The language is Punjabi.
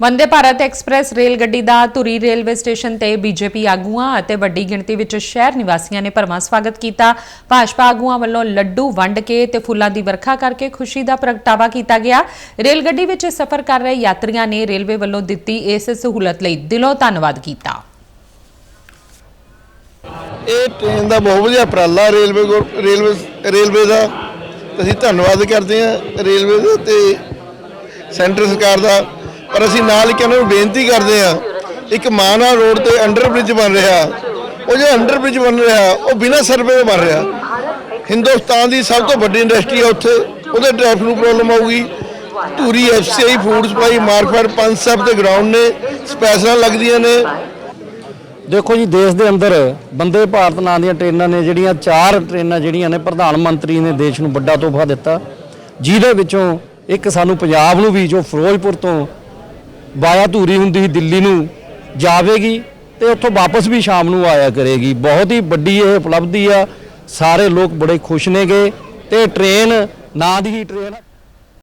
ਵੰਦੇ ਭਾਰਤ ਐਕਸਪ੍ਰੈਸ ਰੇਲ ਗੱਡੀ ਦਾ ਧੁਰੀ ਰੇਲਵੇ ਸਟੇਸ਼ਨ ਤੇ ਬੀਜੇਪੀ ਆਗੂਆਂ ਅਤੇ ਵੱਡੀ ਗਿਣਤੀ ਵਿੱਚ ਸ਼ਹਿਰ ਨਿਵਾਸੀਆਂ ਨੇ ਭਰਵਾਂ ਸਵਾਗਤ ਕੀਤਾ। ਭਾਜਪਾ ਆਗੂਆਂ ਵੱਲੋਂ ਲੱਡੂ ਵੰਡ ਕੇ ਤੇ ਫੁੱਲਾਂ ਦੀ ਵਰਖਾ ਕਰਕੇ ਖੁਸ਼ੀ ਦਾ ਪ੍ਰਗਟਾਵਾ ਕੀਤਾ ਗਿਆ। ਰੇਲ ਗੱਡੀ ਵਿੱਚ ਸਫ਼ਰ ਕਰ ਰਹੇ ਯਾਤਰੀਆਂ ਨੇ ਰੇਲਵੇ ਵੱਲੋਂ ਦਿੱਤੀ ਇਸ ਸਹੂਲਤ ਲਈ ਦਿਲੋਂ ਧੰਨਵਾਦ ਕੀਤਾ। ਇਹ ਟ੍ਰੇਨ ਦਾ ਬਹੁਤ ਵਧੀਆ ਉਪਰਾਲਾ ਰੇਲਵੇ ਰੇਲਵੇ ਰੇਲਵੇ ਦਾ। ਅਸੀਂ ਧੰਨਵਾਦ ਕਰਦੇ ਹਾਂ ਰੇਲਵੇ ਦਾ ਤੇ ਸੈਂਟਰ ਸਰਕਾਰ ਦਾ। ਪਰ ਅਸੀਂ ਨਾਲ ਹੀ ਉਹਨਾਂ ਨੂੰ ਬੇਨਤੀ ਕਰਦੇ ਹਾਂ, ਇੱਕ ਮਾਨਾ ਰੋਡ ਤੇ ਅੰਡਰ ਬ੍ਰਿਜ ਬਣ ਰਿਹਾ। ਉਹ ਜਿਹੜਾ ਅੰਡਰ ਬ੍ਰਿਜ ਬਣ ਰਿਹਾ, ਉਹ ਬਿਨਾਂ ਸਰਵੇ ਤੋਂ ਬਣ ਰਿਹਾ। ਹਿੰਦੁਸਤਾਨ ਦੀ ਸਭ ਤੋਂ ਵੱਡੀ ਇੰਡਸਟਰੀ ਆ ਉੱਥੇ, ਉਹਦੇ ਟ੍ਰੈਫਿਕ ਨੂੰ ਪ੍ਰੋਬਲਮ ਆਊਗੀ। Dhuri FCI food supply Markfed ਪੰਜ ਸਾਹਿਬ ਤੇ ਗਰਾਊਂਡ ਨੇ, ਸਪੈਸ਼ਲਾਂ ਲੱਗਦੀਆਂ ਨੇ। ਦੇਖੋ ਜੀ, ਦੇਸ਼ ਦੇ ਅੰਦਰ ਬੰਦੇ ਭਾਰਤ ਨਾਂ ਦੀਆਂ ਟ੍ਰੇਨਾਂ ਨੇ, ਜਿਹੜੀਆਂ ਚਾਰ ਟ੍ਰੇਨਾਂ ਜਿਹੜੀਆਂ ਨੇ, ਪ੍ਰਧਾਨ ਮੰਤਰੀ ਨੇ ਦੇਸ਼ ਨੂੰ ਵੱਡਾ ਤੋਹਫਾ ਦਿੱਤਾ। ਜਿਹਦੇ ਵਿੱਚੋਂ ਇੱਕ ਸਾਨੂੰ ਪੰਜਾਬ ਨੂੰ ਵੀ, ਜੋ ਫਿਰੋਜ਼ਪੁਰ ਤੋਂ ਵਾਇਆ ਧੂਰੀ ਹੁੰਦੀ ਸੀ ਦਿੱਲੀ ਨੂੰ ਜਾਵੇਗੀ ਤੇ ਉੱਥੋਂ ਵਾਪਸ ਵੀ ਸ਼ਾਮ ਨੂੰ ਆਇਆ ਕਰੇਗੀ। ਬਹੁਤ ਹੀ ਵੱਡੀ ਇਹ ਉਪਲਬਧੀ ਆ। ਸਾਰੇ ਲੋਕ ਬੜੇ ਖੁਸ਼ ਨੇਗੇ ਤੇ ਟ੍ਰੇਨ ਨਾਂ ਦੀ ਹੀ ਟ੍ਰੇਨ